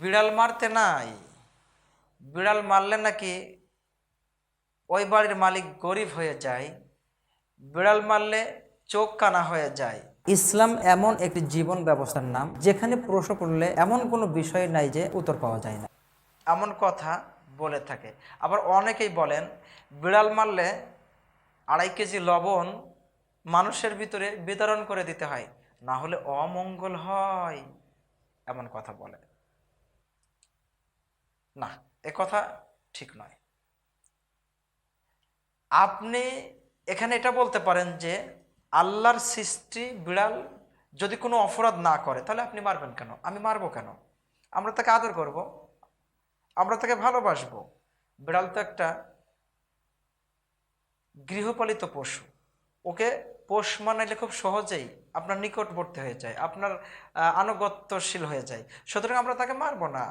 বিড়াল মারতে নাই। বিড়াল মারলে নাকি ওই বাড়ির মালিক গরিব হয়ে যায়। বিড়াল মারলে চোখ কানা হয়ে যায়। ইসলাম এমন একটি জীবন ব্যবস্থার নাম, যেখানে প্রশ্ন করলে এমন কোনো বিষয় নাই যে উত্তর পাওয়া যায় না। এমন কথা বলে থাকে। আবার অনেকেই বলেন, বিড়াল মারলে আড়াই কেজি লবণ মানুষের ভিতরে বিতরণ করে দিতে হয়, না হলে অমঙ্গল হয়, এমন কথা বলে। না, এ কথা ঠিক নয়। আপনি এখানে এটা বলতে পারেন যে আল্লাহর সৃষ্টি বিড়াল যদি কোনো অপরাধ না করে, তাহলে আপনি মারবেন কেন? আমি মারবো কেন? আমরা তাকে আদর করব, আমরা তাকে ভালোবাসবো। বিড়াল তো একটা গৃহপালিত পশু। ওকে পোষ মানাইলে খুব সহজেই আপনার নিকটবর্তী হয়ে যায়, আপনার আনুগত্যশীল হয়ে যায়। সুতরাং আমরা তাকে মারবো না।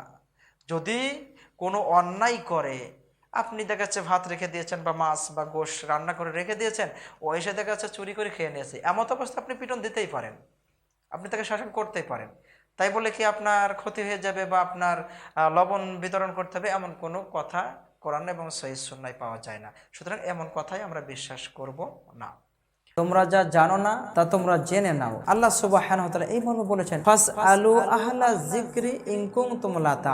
যদি কোনো অন্যায় করে, আপনি দেখা যাচ্ছে ভাত রেখে দিয়েছেন বা মাছ বা গোশ রান্না করে রেখে দিয়েছেন, ও এসে দেখা যাচ্ছে চুরি করে খেয়ে নিয়েছে, এমত অবস্থা আপনি পিটন দিতেই পারেন। আপনি তাকে শাসন করতেই পারেন। তাই বলে কি আপনার ক্ষতি হয়ে যাবে বা আপনার লবণ বিতরণ করতে হবে, এমন কোনো কথা কোরআন এবং সহিদ সুন্নায় পাওয়া যায় না। সুতরাং এমন কথাই আমরা বিশ্বাস করব না। তোমরা যা জানো না, তা তোমরা জেনে নাও। আল্লাহ সুবাহ এই মর্মে বলেছেন জিক্রি তা